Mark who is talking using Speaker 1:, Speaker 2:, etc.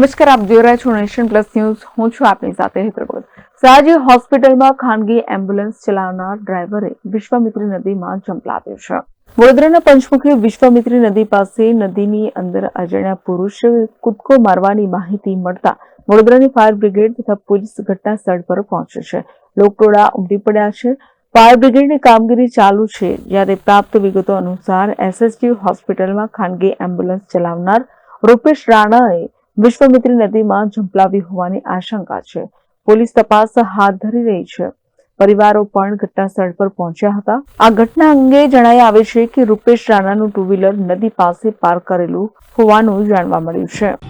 Speaker 1: નમસ્કાર, આપ જોઈ રહ્યા છો નેશન પ્લસ ન્યૂઝ. હું છું આપની સાથે હેતર ભગત સયાજી હોસ્પિટલમાં ખાનગી એમ્બ્યુલન્સ ચલાવનાર ડ્રાઈવરે વિશ્વામિત્રી નદીમાં જંપલાવ્યો છે. વડોદરાના પંચમુખી વિશ્વામિત્રી નદી પાસે નદીની અંદર અજાણ્યા પુરુષ કૂદકો મારવાની માહિતી મળતા વડોદરાની ફાયર બ્રિગેડ તથા પોલીસ ઘટના સ્થળ પર પહોંચે છે. લોકટોળા ઉમટી પડ્યા છે. ફાયર બ્રિગેડની કામગીરી ચાલુ છે. જ્યારે પ્રાપ્ત વિગતો અનુસાર એસએસટી હોસ્પિટલમાં ખાનગી એમ્બ્યુલન્સ ચલાવનાર રૂપેશ રાણાએ વિશ્વામિત્રી નદીમાં ઝંપલાવી હોવાની આશંકા છે. પોલીસ તપાસ હાથ ધરી રહી છે. પરિવારો પણ ઘટના સ્થળ પર પહોંચ્યા હતા. આ ઘટના અંગે જણાઈ આવે છે કે રૂપેશ રાણાનું ટુ વ્હીલર નદી પાસે પાર્ક કરેલું હોવાનું જાણવા મળ્યું છે.